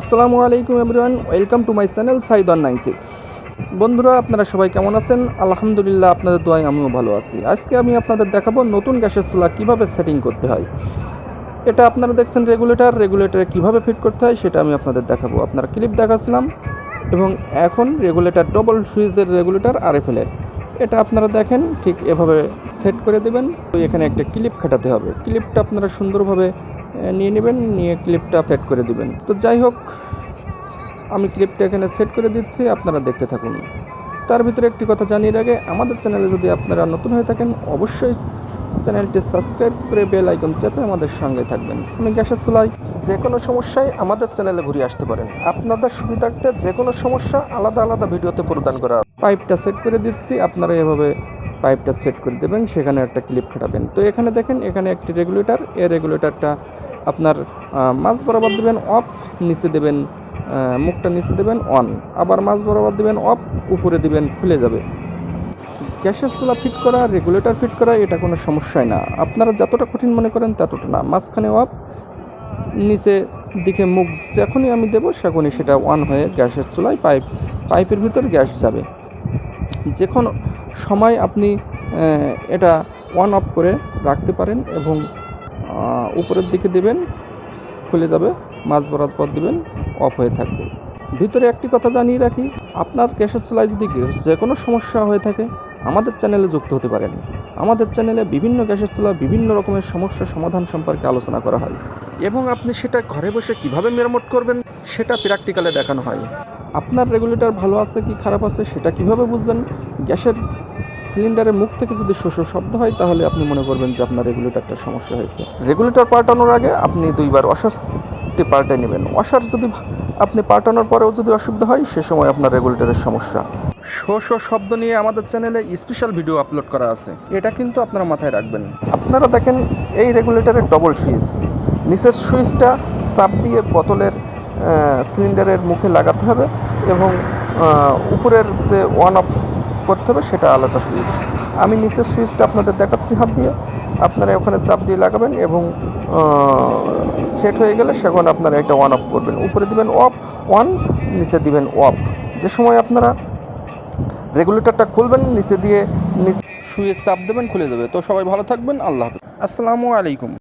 আসসালামু আলাইকুম everyone, welcome to my channel সাইদন nine six. বন্ধুরা, আপনারা সবাই কেমন আছেন? আলহামদুলিল্লাহ, আপনাদের দোয়ায় আমিও ভালো আছি। আজকে আমি আপনাদের দেখাবো নতুন গ্যাসের চুলা কীভাবে সেটিং করতে হয়। এটা আপনারা দেখছেন রেগুলেটর রেগুলেটরে কীভাবে ফিট করতে হয় সেটা আমি আপনাদের দেখাবো। আপনারা ক্লিপ দেখাচ্ছিলাম এবং এখন রেগুলেটর ডবল সুইচের রেগুলেটর আর এফএলের এটা আপনারা দেখেন, ঠিক এভাবে সেট করে দেবেন। তো এখানে একটা ক্লিপ খাটাতে হবে। ক্লিপটা আপনারা সুন্দরভাবে নিয়ে নেবেন, নিয়ে ক্লিপটা সেট করে দিবেন। তো যাই হোক, আমি ক্লিপটা এখানে সেট করে দিচ্ছি, আপনারা দেখতে থাকুন। তার ভিতরে একটি কথা জানিয়ে রাখে, আমাদের চ্যানেলে যদি আপনারা নতুন হয়ে থাকেন, অবশ্যই চ্যানেলটি সাবস্ক্রাইব করে বেল আইকন চেপে আমাদের সঙ্গে থাকবেন। আমি গ্যাসের চুলাই যে কোনো সমস্যায় আমাদের চ্যানেলে ঘুরে আসতে পারেন। আপনাদের সুবিধার্থে যে কোনো সমস্যা আলাদা আলাদা ভিডিওতে প্রদান করা পাইপটা সেট করে দিচ্ছি, আপনারা এভাবে পাইপটা সেট করে দেবেন, সেখানে একটা ক্লিপ খাটাবেন। তো এখানে দেখেন, এখানে একটি রেগুলেটর এই রেগুলেটরটা আপনার মাছ বরাবর দেবেন অফ নিচে দেবেন মুখটা নিচে দেবেন অন আবার মাছ বরাবর দেবেন অফ উপরে দেবেন, খুলে যাবে। গ্যাসের চুলা ফিট করা রেগুলেটর ফিট করা, এটা কোনো সমস্যাই না। আপনারা যতটা কঠিন মনে করেন ততটা না। মাঝখানে অফ নিচে দিকে মুখ যখনই আমি দেবো তখনই সেটা অন হয়ে গ্যাসের চুলায় পাইপ পাইপের ভিতর গ্যাস যাবে। যে কোনো সময় আপনি এটা অন অফ করে রাখতে পারেন এবং উপরের দিকে দেবেন, খুলে যাবে, মাছ বরাদ পর দিবেন অফ হয়ে থাকবে। ভিতরে একটি কথা জানিয়ে রাখি, আপনার গ্যাসের চুলায় যদি যে কোনো সমস্যা হয়ে থাকে, আমাদের চ্যানেলে যুক্ত হতে পারেন। আমাদের চ্যানেলে বিভিন্ন গ্যাসের চুলা বিভিন্ন রকমের সমস্যা সমাধান সম্পর্কে আলোচনা করা হয়। এবং আপনি সেটা ঘরে বসে কীভাবে মেরামত করবেন, সেটা প্র্যাকটিক্যালে দেখানো হয়। আপনার রেগুলেটর ভালো আছে কি খারাপ আছে সেটা কীভাবে বুঝবেন? গ্যাসের সিলিন্ডারের মুখ থেকে যদি শোষ শব্দ হয় তাহলে আপনি মনে করবেন যে আপনার রেগুলেটরটা সমস্যা হয়েছে। রেগুলেটর পাল্টানোর আগে আপনি দুইবার ওয়াশারটি পাল্টে নেবেন। ওয়াশার যদি আপনি পাল্টানোর পরেও যদি অসুবিধা হয় সে সময় আপনার রেগুলেটরের সমস্যা। শো শো শব্দ নিয়ে আমাদের চ্যানেলে স্পেশাল ভিডিও আপলোড করা আছে। এটা কিন্তু আপনারা মাথায় রাখবেন। আপনারা দেখেন এই রেগুলেটরের ডবল সুইচ নিচের সুইচটা চাপ দিয়ে বোতলের সিলিন্ডারের মুখে লাগাতে হবে এবং উপরের যে ওয়ান অফ করতে হবে সেটা আলাদা সুইচ। আমি নিচের সুইচটা আপনাদের দেখাচ্ছি হাত দিয়ে। আপনারা ওখানে চাপ দিয়ে লাগাবেন এবং সেট হয়ে গেলে সেখন আপনারা এটা ওয়ান অফ করবেন। উপরে দিবেন অফ ওয়ান নিচে দিবেন অফ যে সময় আপনারা রেগুলেটরটা খুলবেন, নিচে দিয়ে নিচে সুইচ চাপ দেবেন, খুলে দেবে তো সবাই ভালো থাকবেন, আল্লাহ হাফিজ। আসসালামু আলাইকুম।